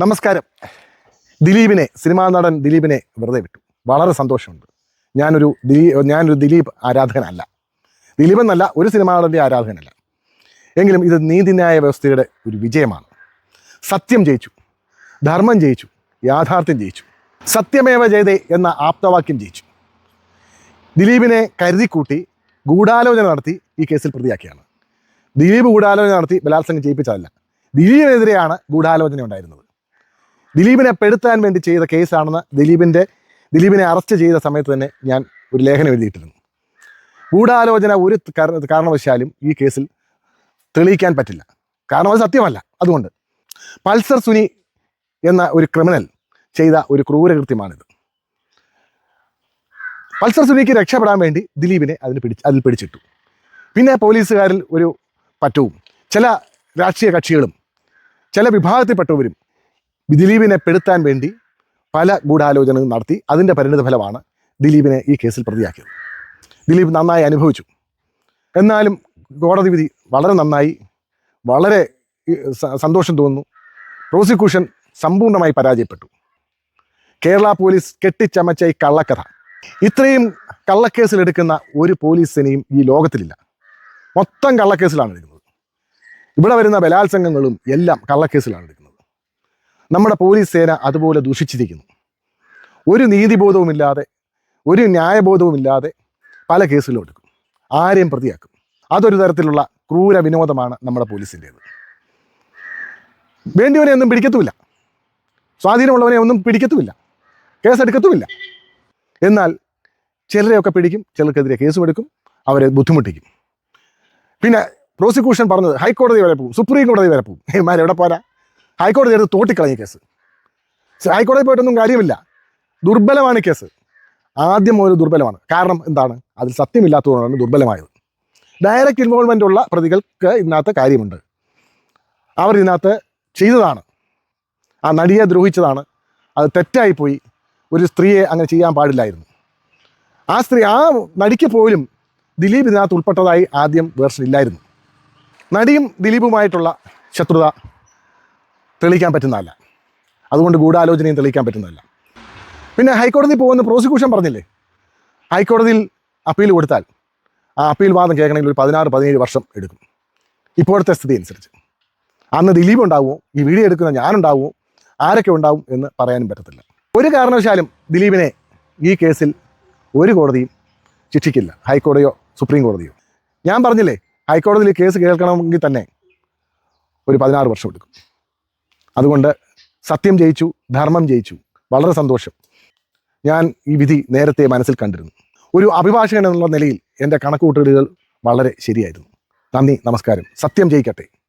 നമസ്കാരം. ദിലീപിനെ സിനിമാ നടൻ ദിലീപിനെ വെറുതെ വിട്ടു. വളരെ സന്തോഷമുണ്ട്. ഞാനൊരു ദിലീ ഞാനൊരു ദിലീപ് ആരാധകനല്ല. ദിലീപ് എന്നല്ല ഒരു സിനിമാ നടന്റെ ആരാധകനല്ല. എങ്കിലും ഇത് നീതിന്യായ വ്യവസ്ഥയുടെ ഒരു വിജയമാണ്. സത്യം ജയിച്ചു. ധർമ്മം ജയിച്ചു. യാഥാർത്ഥ്യം ജയിച്ചു. സത്യമേവ ജയതേ എന്ന ആപ്തവാക്യം ജയിച്ചു. ദിലീപിനെ കരുതിക്കൂട്ടി ഗൂഢാലോചന നടത്തി ഈ കേസിൽ പ്രതിയാക്കിയാണ്. ദിലീപ് ഗൂഢാലോചന നടത്തി ബലാത്സംഗം ചെയ്യിപ്പിച്ചതല്ല ദിലീപിനെതിരെയാണ് ഗൂഢാലോചന ഉണ്ടായിരുന്നത്. ദിലീപിനെ പെടുത്താൻ വേണ്ടി ചെയ്ത കേസാണെന്ന് ദിലീപിന്റെ ദിലീപിനെ അറസ്റ്റ് ചെയ്ത സമയത്ത് തന്നെ ഞാൻ ഒരു ലേഖനം എഴുതിയിട്ടിരുന്നു. ഗൂഢാലോചന ഒരു കാരണവശാലും ഈ കേസിൽ തെളിയിക്കാൻ പറ്റില്ല. കാരണം അത് സത്യമല്ല. അതുകൊണ്ട് പൾസർ സുനി എന്ന ഒരു ക്രിമിനൽ ചെയ്ത ഒരു ക്രൂരകൃത്യമാണിത്. പൾസർ സുനിക്ക് രക്ഷപ്പെടാൻ വേണ്ടി ദിലീപിനെ അതിന് പിടിച്ച് അതിൽ പിടിച്ചിട്ടു. പിന്നെ പോലീസുകാരിൽ ഒരു പറ്റവും ചില രാഷ്ട്രീയ കക്ഷികളും ചില വിഭാഗത്തിൽപ്പെട്ടവരും ദിലീപിനെ പെടുത്താൻ വേണ്ടി പല ഗൂഢാലോചനകളും നടത്തി. അതിന്റെ പരിണിത ഫലമാണ് ദിലീപിനെ ഈ കേസിൽ പ്രതിയാക്കിയത്. ദിലീപ് നന്നായി അനുഭവിച്ചു. എന്നാലും കോടതി വിധി വളരെ നന്നായി വളരെ സന്തോഷം തോന്നുന്നു. പ്രോസിക്യൂഷൻ സമ്പൂർണമായി പരാജയപ്പെട്ടു. കേരള പോലീസ് കെട്ടിച്ചമച്ച ഈ കള്ളക്കഥ. ഇത്രയും കള്ളക്കേസിലെടുക്കുന്ന ഒരു പോലീസ് സേനയും ഈ ലോകത്തിലില്ല. മൊത്തം കള്ളക്കേസിലാണ് എടുക്കുന്നത്. ഇവിടെ വരുന്ന ബലാത്സംഗങ്ങളും എല്ലാം കള്ളക്കേസിലാണ് എടുക്കുന്നത്. നമ്മുടെ പോലീസ് സേന അതുപോലെ ദൂഷിച്ചിരിക്കുന്നു. ഒരു നീതിബോധവുമില്ലാതെ ഒരു ന്യായബോധവുമില്ലാതെ പല കേസുകളും എടുക്കും. ആരെയും പ്രതിയാക്കും. അതൊരു തരത്തിലുള്ള ക്രൂര വിനോദമാണ് നമ്മുടെ പോലീസിന്റേത്. വേണ്ടിയവനെ ഒന്നും പിടിക്കത്തുമില്ല. സ്വാധീനമുള്ളവനെ ഒന്നും പിടിക്കത്തുമില്ല. കേസെടുക്കത്തുമില്ല. എന്നാൽ ചിലരെയൊക്കെ പിടിക്കും ചിലർക്കെതിരെ കേസും എടുക്കും അവരെ ബുദ്ധിമുട്ടിക്കും. പിന്നെ പ്രോസിക്യൂഷൻ പറഞ്ഞത് ഹൈക്കോടതി വരെ പോകും സുപ്രീം കോടതി വരെ പോകും. ഇമാരെവിടെ പോരാ? ഹൈക്കോടതി എടുത്ത് തോട്ടിക്കളഞ്ഞ കേസ്. ഹൈക്കോടതി പോയിട്ടൊന്നും കാര്യമില്ല. ദുർബലമാണ് കേസ്. ആദ്യം ഒരു ദുർബലമാണ്. കാരണം എന്താണ്? അതിൽ സത്യമില്ലാത്തതുകൊണ്ടാണ് ദുർബലമായത്. ഡയറക്റ്റ് ഇൻവോൾവ്മെന്റ് ഉള്ള പ്രതികൾക്ക് ഇതിനകത്ത് കാര്യമുണ്ട്. അവർ ഇതിനകത്ത് ചെയ്തതാണ്. ആ നടിയെ ദ്രോഹിച്ചതാണ്. അത് തെറ്റായിപ്പോയി. ഒരു സ്ത്രീയെ അങ്ങനെ ചെയ്യാൻ പാടില്ലായിരുന്നു. ആ സ്ത്രീ ആ നടിക്ക് പോലും ദിലീപ് ഇതിനകത്ത് ഉൾപ്പെട്ടതായി ആദ്യം വേർഷൻ ഇല്ലായിരുന്നു. നടിയും ദിലീപുമായിട്ടുള്ള ശത്രുത തെളിയിക്കാൻ പറ്റുന്നതല്ല. അതുകൊണ്ട് ഗൂഢാലോചനയും തെളിയിക്കാൻ പറ്റുന്നതല്ല. പിന്നെ ഹൈക്കോടതി പോകുന്ന പ്രോസിക്യൂഷൻ പറഞ്ഞില്ലേ? ഹൈക്കോടതിയിൽ അപ്പീൽ കൊടുത്താൽ ആ അപ്പീൽ വാദം കേൾക്കണമെങ്കിൽ ഒരു പതിനാറ് പതിനേഴ് വർഷം എടുക്കും. ഇപ്പോഴത്തെ സ്ഥിതി അനുസരിച്ച്. അന്ന് ദിലീപ് ഉണ്ടാവുമോ ഈ വീഡിയോ എടുക്കുന്ന ഞാനുണ്ടാവുമോ ആരൊക്കെ ഉണ്ടാവും എന്ന് പറയാനും പറ്റത്തില്ല. ഒരു കാരണവശാലും ദിലീപിനെ ഈ കേസിൽ ഒരു കോടതിയും ശിക്ഷിക്കില്ല. ഹൈക്കോടതിയോ സുപ്രീം കോടതിയോ. ഞാൻ പറഞ്ഞില്ലേ ഹൈക്കോടതിയിൽ കേസ് കേൾക്കണമെങ്കിൽ തന്നെ ഒരു പതിനാറ് വർഷം എടുക്കും. അതുകൊണ്ട് സത്യം ജയിച്ചു ധർമ്മം ജയിച്ചു. വളരെ സന്തോഷം. ഞാൻ ഈ വിധി നേരത്തെ മനസ്സിൽ കണ്ടിരുന്നു. ഒരു അഭിഭാഷകൻ എന്നുള്ള നിലയിൽ എന്റെ കണക്കുകൂട്ടലുകൾ വളരെ ശരിയായിരുന്നു. നന്ദി നമസ്കാരം. സത്യം ജയിക്കട്ടെ.